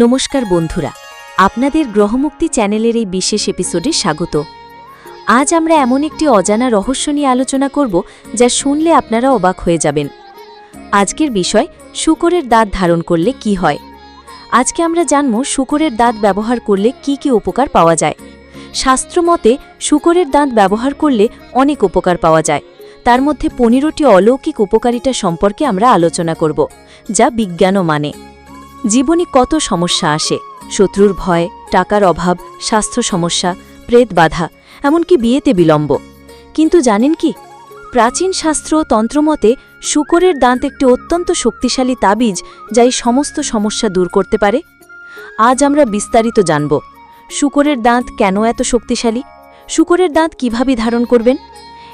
নমস্কার বন্ধুরা, আপনাদের গ্রহমুক্তি চ্যানেলের এই বিশেষ এপিসোডে স্বাগত। আজ আমরা এমন একটি অজানা রহস্য নিয়ে আলোচনা করব যা শুনলে আপনারা অবাক হয়ে যাবেন। আজকের বিষয়, শুকরের দাঁত ধারণ করলে কি হয়? আজকে আমরা জানব শুকরের দাঁত ব্যবহার করলে কি কি উপকার পাওয়া যায়। শাস্ত্রমতে শুকরের দাঁত ব্যবহার করলে অনেক উপকার পাওয়া যায়। তার মধ্যে পনেরোটি অলৌকিক উপকারিতা সম্পর্কে আমরা আলোচনা করব, যা বিজ্ঞানও মানে। জীবনে কত সমস্যা আসে, শত্রুর ভয়, টাকার অভাব, স্বাস্থ্য সমস্যা, প্রেত বাধা, এমনকি বিয়েতে বিলম্ব। কিন্তু জানেন কি? প্রাচীন শাস্ত্র তন্ত্রমতে শুকরের দাঁত একটি অত্যন্ত শক্তিশালী তাবিজ যা এই সমস্ত সমস্যা দূর করতে পারে। আজ আমরা বিস্তারিত জানব, শুকরের দাঁত কেন এত শক্তিশালী? শুকরের দাঁত কীভাবে ধারণ করবেন?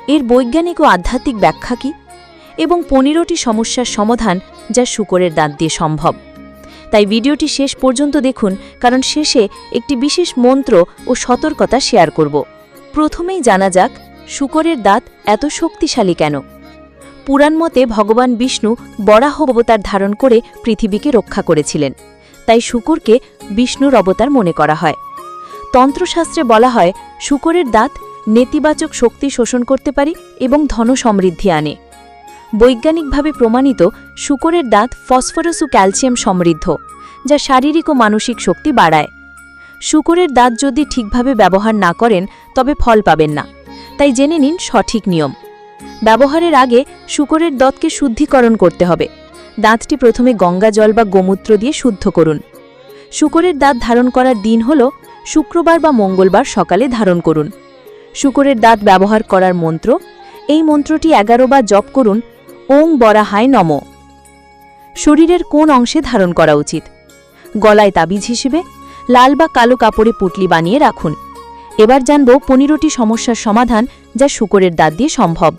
এর বৈজ্ঞানিক ও আধ্যাত্মিক ব্যাখ্যা কি? এবং পনেরোটি সমস্যার সমাধান যা শুকরের দাঁত দিয়ে সম্ভব। তাই ভিডিওটি শেষ পর্যন্ত দেখুন, কারণ শেষে একটি বিশেষ মন্ত্র ও সতর্কতা শেয়ার করব। প্রথমেই জানা যাক, শুকরের দাঁত এত শক্তিশালী কেন? পুরাণ মতে ভগবান বিষ্ণু বরাহ অবতার ধারণ করে পৃথিবীকে রক্ষা করেছিলেন। তাই শুকরকে বিষ্ণুর অবতার মনে করা হয়। তন্ত্রশাস্ত্রে বলা হয়, শুকরের দাঁত নেতিবাচক শক্তি শোষণ করতে পারে এবং ধন সমৃদ্ধি আনে। বৈজ্ঞানিকভাবে প্রমাণিত শুকরের দাঁত ফসফরাস ও ক্যালসিয়াম সমৃদ্ধ, যা শারীরিক ও মানসিক শক্তি বাড়ায়। শুকরের দাঁত যদি ঠিকভাবে ব্যবহার না করেন, তবে ফল পাবেন না। তাই জেনে নিন সঠিক নিয়ম। ব্যবহারের আগে শুকরের দাঁতকে শুদ্ধিকরণ করতে হবে। দাঁতটি প্রথমে গঙ্গা জল বা গোমূত্র দিয়ে শুদ্ধ করুন। শুকরের দাঁত ধারণ করার দিন হল শুক্রবার বা মঙ্গলবার সকালে ধারণ করুন। শুকরের দাঁত ব্যবহার করার মন্ত্র, এই মন্ত্রটি এগারো বার জপ করুন ওং বরাহায় নম। শরীরের কোন অংশে ধারণ করা উচিত? গলায় তাবিজ হিসেবে, লাল বা কালো কাপড়ে পুটলি বানিয়ে রাখুন। এবার জানব পনেরোটি সমস্যার সমাধান যা শুকরের দাঁত দিয়ে সম্ভব।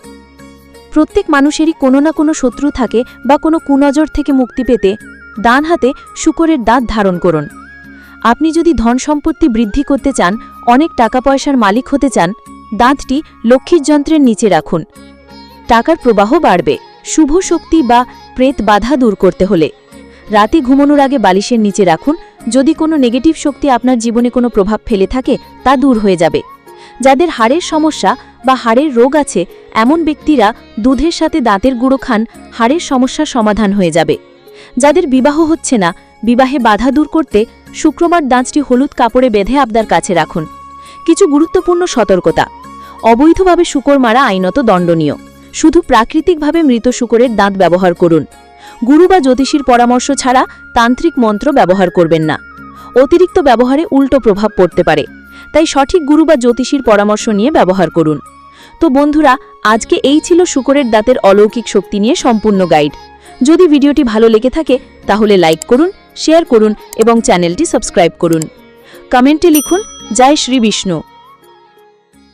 প্রত্যেক মানুষেরই কোনো না কোনো শত্রু থাকে বা কোনো কুনজর থেকে মুক্তি পেতে ডান হাতে শুকরের দাঁত ধারণ করুন। আপনি যদি ধন সম্পত্তি বৃদ্ধি করতে চান, অনেক টাকা পয়সার মালিক হতে চান, দাঁতটি লক্ষ্মীর যন্ত্রের নিচে রাখুন। টাকার প্রবাহ বাড়বে। শুভ শক্তি বা প্রেত বাধা দূর করতে হলে। রাতে ঘুমানোর আগে বালিশের নিচে রাখুন। যদি কোনো নেগেটিভ শক্তি আপনার জীবনে কোনো প্রভাব ফেলে থাকে, তা দূর হয়ে যাবে। যাদের হাড়ের সমস্যা বা হাড়ের রোগ আছে, এমন ব্যক্তিরা দুধের সাথে দাঁতের গুঁড়ো খান, হাড়ের সমস্যার সমাধান হয়ে যাবে। যাদের বিবাহ হচ্ছে না, বিবাহে বাধা দূর করতে শুক্রবার দাঁতটি হলুদ কাপড়ে বেঁধে আপনার কাছে রাখুন। কিছু গুরুত্বপূর্ণ সতর্কতা। অবৈধভাবে শুকর মারা আইনত দণ্ডনীয়। শুধু প্রাকৃতিকভাবে মৃত শুকরের দাঁত ব্যবহার করুন। গুরু বা জ্যোতিষীর পরামর্শ ছাড়া তান্ত্রিক মন্ত্র ব্যবহার করবেন না। অতিরিক্ত ব্যবহারে উল্টো প্রভাব পড়তে পারে। তাই সঠিক গুরু বা জ্যোতিষীর পরামর্শ নিয়ে ব্যবহার করুন। তো বন্ধুরা, আজকে এই ছিল শুকরের দাঁতের অলৌকিক শক্তি নিয়ে সম্পূর্ণ গাইড। যদি ভিডিওটি ভালো লেগে থাকে, তাহলে লাইক করুন, শেয়ার করুন এবং চ্যানেলটি সাবস্ক্রাইব করুন। কমেন্টে লিখুন, জয় শ্রী বিষ্ণু।